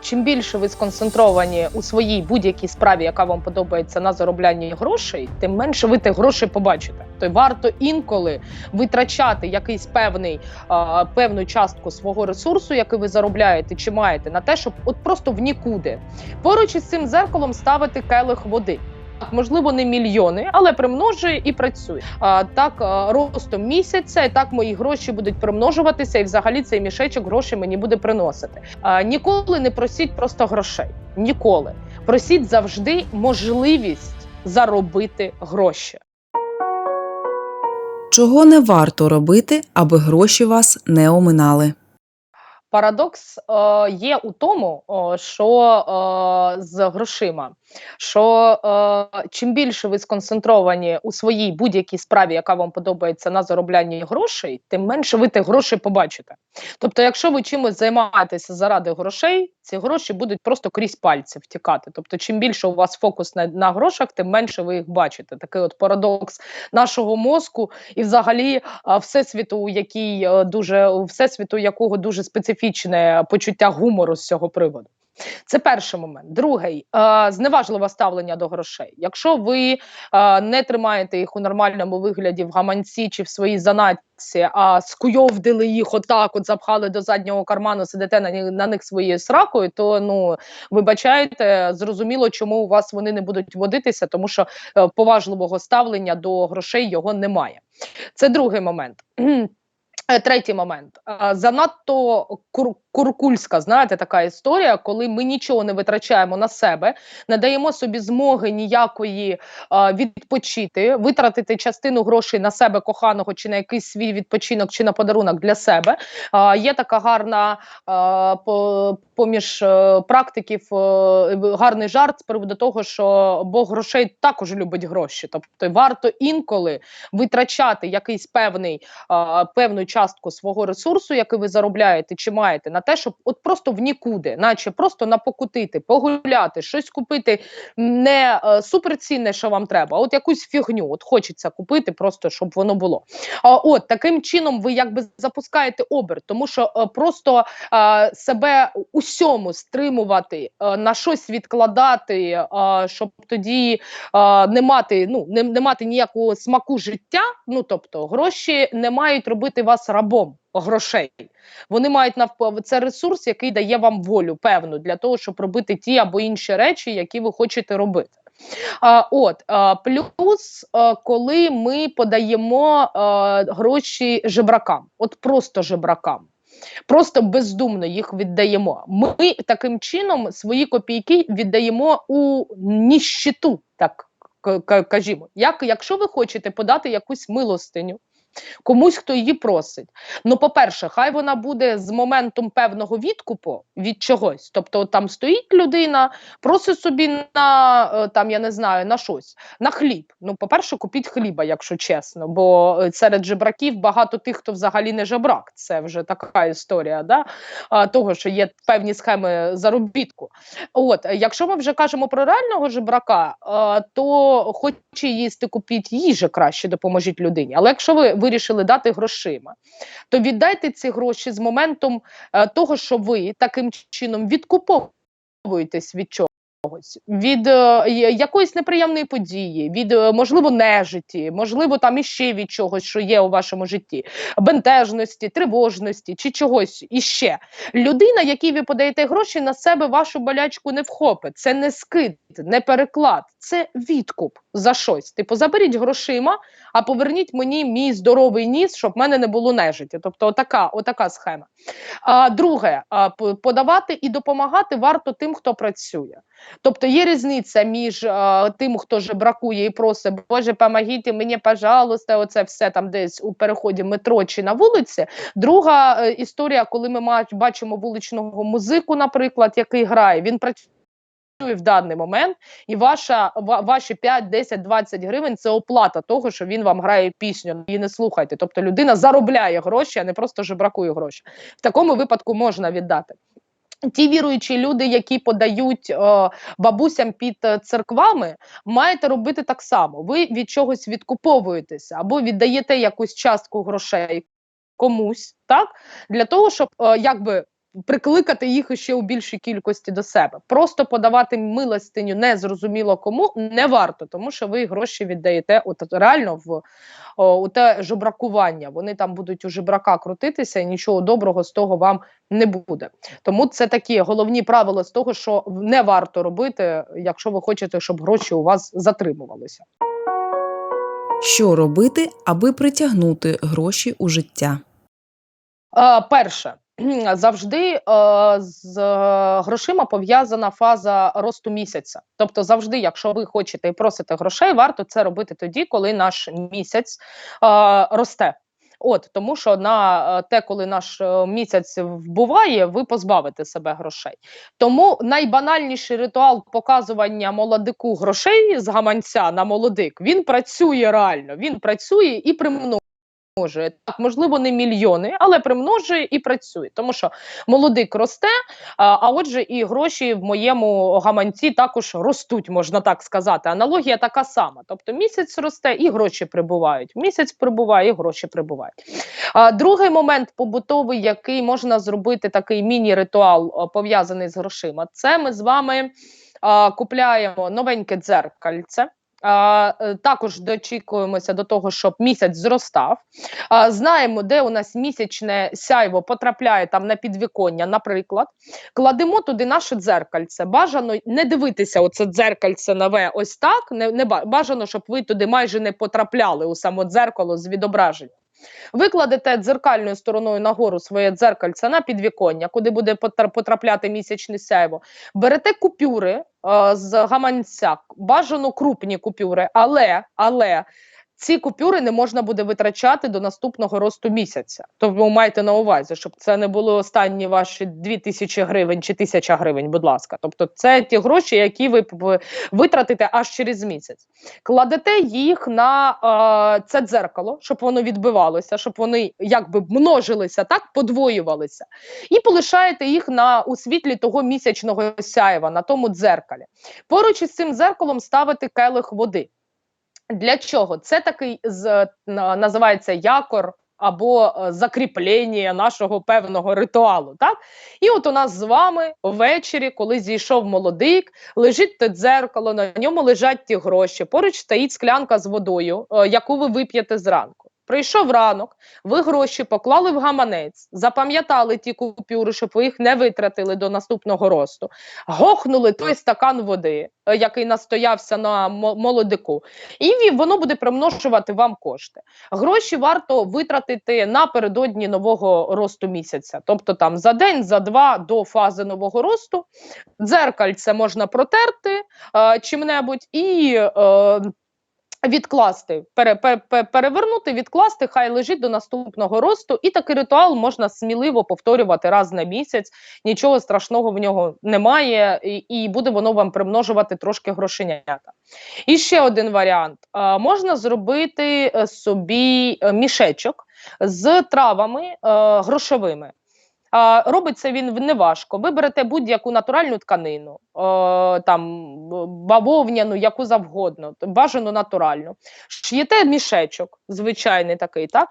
чим більше ви сконцентровані у своїй будь-якій справі, яка вам подобається на зароблянні грошей, тим менше ви тих грошей побачите. То варто інколи витрачати якийсь певний а, певну частку свого ресурсу, який ви заробляєте чи маєте, на те, щоб от просто в нікуди поруч із цим зеркалом ставити келих води. Можливо, не мільйони, але примножує і працює. А, так, ростом місяця, так мої гроші будуть примножуватися, і взагалі цей мішечок грошей мені буде приносити. А, ніколи не просіть просто грошей. Ніколи просіть завжди можливість заробити гроші. Чого не варто робити, аби гроші вас не оминали? Парадокс е, є у тому, о, що е, з грошима, що е, чим більше ви сконцентровані у своїй будь-якій справі, яка вам подобається на зароблянні грошей, тим менше ви тих грошей побачите. Тобто, якщо ви чимось займаєтеся заради грошей, ці гроші будуть просто крізь пальці втікати. Тобто, чим більше у вас фокус на, на грошах, тим менше ви їх бачите. Такий от парадокс нашого мозку і, взагалі, всесвіту, який е, дуже всесвіту, якого дуже специфічне почуття гумору з цього приводу. Це перший момент. Другий е, зневажливе ставлення до грошей. Якщо ви е, не тримаєте їх у нормальному вигляді в гаманці чи в своїй занатці, а скуйовдили їх отак, от запхали до заднього карману, сидите на, на них своєю сракою, то ну вибачайте, зрозуміло, чому у вас вони не будуть водитися, тому що е, поважливого ставлення до грошей його немає. Це другий момент. Е, Третій момент. Е, Занадто куркульська, знаєте, така історія, коли ми нічого не витрачаємо на себе, не даємо собі змоги ніякої е, відпочити, витратити частину грошей на себе коханого, чи на якийсь свій відпочинок, чи на подарунок для себе. Е, Є така гарна по- поміж е, практиків е, гарний жарт з приводу того, що Бог грошей також любить гроші. Тобто варто інколи витрачати якийсь певний а, певну частку свого ресурсу, який ви заробляєте чи маєте, на те, щоб от просто в нікуди, наче просто напокутити, погуляти, щось купити не е, суперцінне, що вам треба, а от якусь фігню. От хочеться купити, просто щоб воно було. А от таким чином ви якби запускаєте оберт, тому що е, просто е, себе усьому стримувати, е, на щось відкладати, е, щоб тоді е, не мати ну не, не мати ніякого смаку життя. Ну тобто гроші не мають робити вас рабом грошей. Вони мають навпаки це ресурс, який дає вам волю певну для того, щоб робити ті або інші речі, які ви хочете робити. А, от а, плюс, а, коли ми подаємо а, гроші жебракам, от просто жебракам. Просто бездумно їх віддаємо. Ми таким чином свої копійки віддаємо у ніщиту, так кажімо. Як, якщо ви хочете подати якусь милостиню комусь, хто її просить, ну, по-перше, хай вона буде з моментом певного відкупу від чогось. Тобто, там стоїть людина, просить собі на е, там, я не знаю, на щось, на хліб. Ну, по-перше, купіть хліба, якщо чесно, бо е, серед жебраків багато тих, хто взагалі не жебрак. Це вже така історія, да? того, що є певні схеми заробітку. От, е, якщо ми вже кажемо про реального жебрака, е, то хоче їсти, купіть їжі краще, допоможіть людині. Але якщо ви вирішили дати грошима, то віддайте ці гроші з моментом е, того, що ви таким чином відкуповуєтесь від чого. Від е, якоїсь неприємної події, від е, можливо нежиті, можливо, там іще від чогось, що є у вашому житті, бентежності, тривожності чи чогось іще. Людина, якій ви подаєте гроші, на себе вашу болячку не вхопить. Це не скид, не переклад, це відкуп за щось. Типу, заберіть грошима, а поверніть мені мій здоровий ніс, щоб в мене не було нежиті. Тобто, отака, отака схема. А, друге, а, подавати і допомагати варто тим, хто працює. Тобто є різниця між а, тим, хто же бракує і просить, Боже, помогіть мені, пожалуйста, оце все там десь у переході метро чи на вулиці. Друга е, історія, коли ми бачимо вуличного музику, наприклад, який грає, він працює. В даний момент, і ваша ва- ваші 5, 10, 20 гривень це оплата того, що він вам грає пісню. Її не слухайте. Тобто людина заробляє гроші, а не просто жебракує гроші. В такому випадку можна віддати. Ті віруючі люди, які подають е, бабусям під е, церквами, маєте робити так само. Ви від чогось відкуповуєтеся або віддаєте якусь частку грошей комусь, так для того, щоб е, якби прикликати їх ще у більшій кількості до себе. Просто подавати милостиню незрозуміло кому не варто, тому що ви гроші віддаєте от реально в о, у те жебракування. Вони там будуть у жебрака крутитися, і нічого доброго з того вам не буде. Тому це такі головні правила з того, що не варто робити, якщо ви хочете, щоб гроші у вас затримувалися. Що робити, аби притягнути гроші у життя? Е, перше, завжди е, з е, грошима пов'язана фаза росту місяця. Тобто, завжди, якщо ви хочете і просите грошей, варто це робити тоді, коли наш місяць е, росте. От тому, що на те, коли наш місяць вбуває, ви позбавите себе грошей. Тому найбанальніший ритуал показування молодику грошей з гаманця на молодик він працює реально. Він працює і примножує. Так, можливо, не мільйони, але примножує і працює. Тому що молодик росте, а, а отже, і гроші в моєму гаманці також ростуть, можна так сказати. Аналогія така сама. Тобто місяць росте і гроші прибувають. Місяць прибуває, і гроші прибувають. А, другий момент побутовий, який можна зробити такий міні-ритуал, пов'язаний з грошима, це ми з вами а, купляємо новеньке дзеркальце. Е, також дочікуємося до того, щоб місяць зростав. Знаємо, де у нас місячне сяйво потрапляє там на підвіконня, наприклад. Кладемо туди наше дзеркальце. Бажано не дивитися оце дзеркальце нове ось так. Не, не ба- бажано, щоб ви туди майже не потрапляли у само дзеркало з відображення. Ви кладете дзеркальною стороною нагору своє дзеркальце на підвіконня, куди буде потрапляти місячне сяйво. Берете купюри е, з гаманця, бажано крупні купюри, але, але ці купюри не можна буде витрачати до наступного росту місяця. Тому майте на увазі, щоб це не були останні ваші 2000 гривень чи 1000 гривень, будь ласка. Тобто, це ті гроші, які ви витратите аж через місяць. Кладете їх на е, це дзеркало, щоб воно відбивалося, щоб вони якби множилися, так подвоювалися, і полишаєте їх на у світлі того місячного сяєва на тому дзеркалі. Поруч із цим дзеркалом ставите келих води. Для чого? Це такий з, називається якор або е, закріплення нашого певного ритуалу. Так? І от у нас з вами ввечері, коли зійшов молодик, лежить те дзеркало, на ньому лежать ті гроші. Поруч стоїть склянка з водою, е, яку ви вип'єте зранку. Прийшов ранок, ви гроші поклали в гаманець, запам'ятали ті купюри, щоб ви їх не витратили до наступного росту. Гохнули той стакан води, е, який настоявся на молодику, і воно буде примножувати вам кошти. Гроші варто витратити напередодні нового росту місяця, тобто там за день, за два до фази нового росту. Дзеркальце можна протерти е, чим-небудь і. Е, Відкласти, пере, пере, пере- перевернути, відкласти, хай лежить до наступного росту, і такий ритуал можна сміливо повторювати раз на місяць. Нічого страшного в нього немає, і, і буде воно вам примножувати трошки грошенята. І ще один варіант: а, можна зробити е, собі е, мішечок з травами е, грошовими. Робиться він неважко. Ви берете будь-яку натуральну тканину, там бавовняну, яку завгодно, бажано натуральну. Ш'єте мішечок, звичайний такий, так?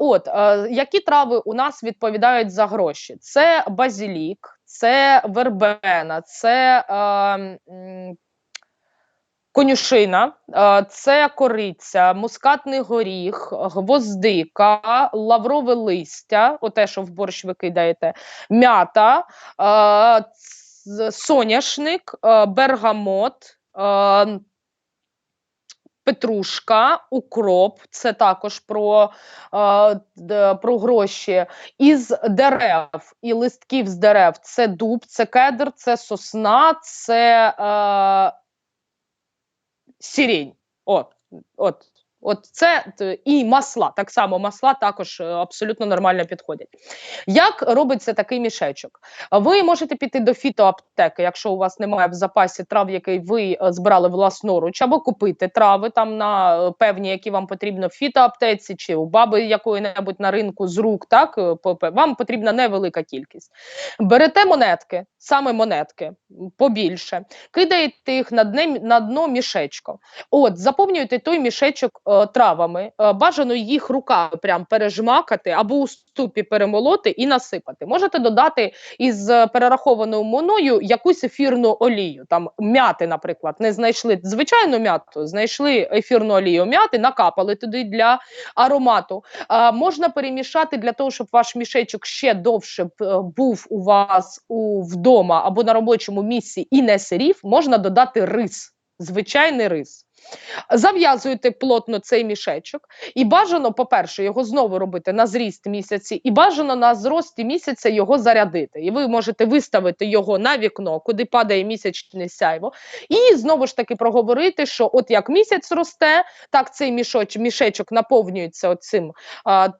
От, які трави у нас відповідають за гроші? Це базілік, це вербена, це конюшина, е, це кориця, мускатний горіх, гвоздика, лаврове листя, оте, що в борщ ви кидаєте, м'ята, е, соняшник, е, бергамот. Петрушка, укроп, це також про, про гроші. Із дерев і листків з дерев це дуб, це кедр, це сосна, це сірінь. От, от, от це і масла. Так само масла також е, абсолютно нормально підходять. Як робиться такий мішечок? Ви можете піти до фітоаптеки, якщо у вас немає в запасі трав, який ви е, збирали власноруч, або купити трави там на е, певні, які вам потрібно в фітоаптеці чи у баби якої-небудь на ринку з рук. Так е, вам потрібна невелика кількість. Берете монетки, саме монетки, побільше, кидаєте їх на дне, на дно мішечко. От, заповнюєте той мішечок е, е, травами. Е, бажано їх руками прям пережмакати або у ступі перемолоти і насипати. Можете додати із е, перерахованою мною якусь ефірну олію. Там м'яти, наприклад, не знайшли звичайну м'яту, знайшли ефірну олію м'яти, накапали туди для аромату. А, можна перемішати для того, щоб ваш мішечок ще довше е, був у вас у, вдома або на робочому місці і не сирів. Можна додати рис, звичайний рис. Зав'язуєте плотно цей мішечок, і бажано, по-перше, його знову робити на зріст місяці, і бажано на зрості місяця його зарядити. І ви можете виставити його на вікно, куди падає місячне сяйво, і знову ж таки проговорити, що от як місяць росте, так цей мішоч, мішечок наповнюється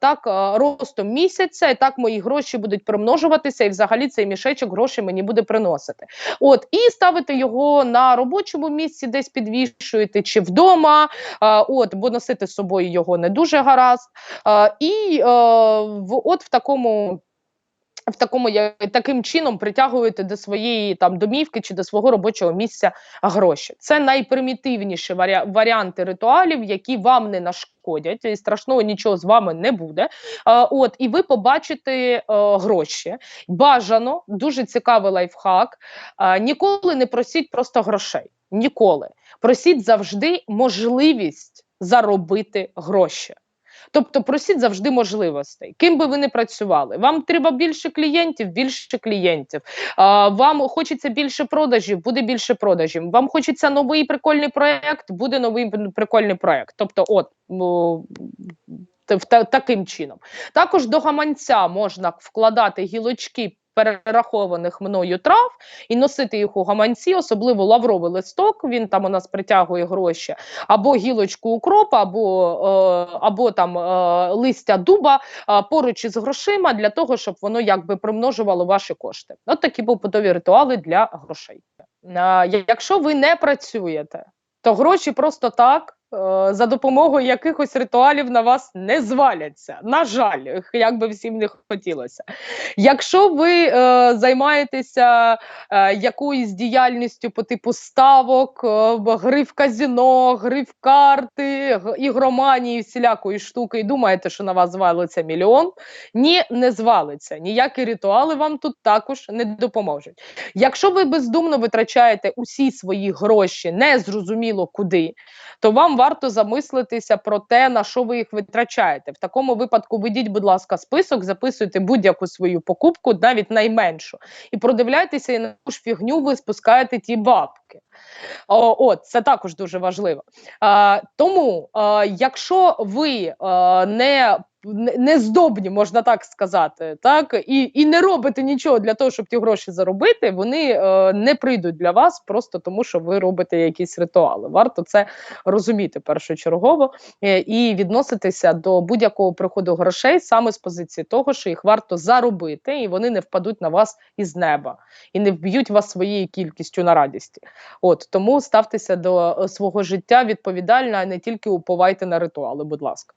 так ростом місяця, і так мої гроші будуть примножуватися, і взагалі цей мішечок гроші мені буде приносити. От і ставити його на робочому місці, десь підвішуєте чи вдома. А, от, бо носити з собою його не дуже гаразд. А, і е, в от в такому. В такому таким чином притягуєте до своєї там домівки чи до свого робочого місця гроші. Це найпримітивніші варіа варіанти ритуалів, які вам не нашкодять, і страшного нічого з вами не буде. А, от, і ви побачите е, гроші. Бажано, дуже цікавий лайфхак. А, ніколи не просіть просто грошей. Ніколи. Просіть завжди можливість заробити гроші. Тобто просіть завжди можливостей. Ким би ви не працювали. Вам треба більше клієнтів, більше клієнтів. А, вам хочеться більше продажів, буде більше продажів. Вам хочеться новий прикольний проект, буде новий прикольний проект. Тобто, от о, таким чином. Також до гаманця можна вкладати гілочки перерахованих мною трав і носити їх у гаманці, особливо лавровий листок. Він там у нас притягує гроші, або гілочку укропа, або е, або там е, листя дуба е, поруч із грошима для того, щоб воно якби примножувало ваші кошти. От такі побутові ритуали для грошей. Якщо ви не працюєте, то гроші просто так. Е, За допомогою якихось ритуалів на вас не зваляться. На жаль, як би всім не хотілося. Якщо ви е, займаєтеся е, якоюсь діяльністю по типу ставок, е, гри в казіно, гри в карти, ігроманії, всілякої штуки, і думаєте, що на вас звалиться мільйон, ні, не звалиться. Ніякі ритуали вам тут також не допоможуть. Якщо ви бездумно витрачаєте усі свої гроші, незрозуміло куди, то вам варто замислитися про те, на що ви їх витрачаєте. В такому випадку ведіть, будь ласка, список, записуйте будь-яку свою покупку, навіть найменшу, і продивляйтеся, і на яку ж фігню ви спускаєте ті бабки. О, от, це також дуже важливо. А, тому, а, якщо ви а, не нездобні, можна так сказати, так і, і не робите нічого для того, щоб ті гроші заробити, вони е, не прийдуть для вас просто тому, що ви робите якісь ритуали. Варто це розуміти першочергово е, і відноситися до будь-якого приходу грошей саме з позиції того, що їх варто заробити, і вони не впадуть на вас із неба і не вб'ють вас своєю кількістю на радісті. От тому ставтеся до е, свого життя відповідально, а не тільки уповайте на ритуали. Будь ласка.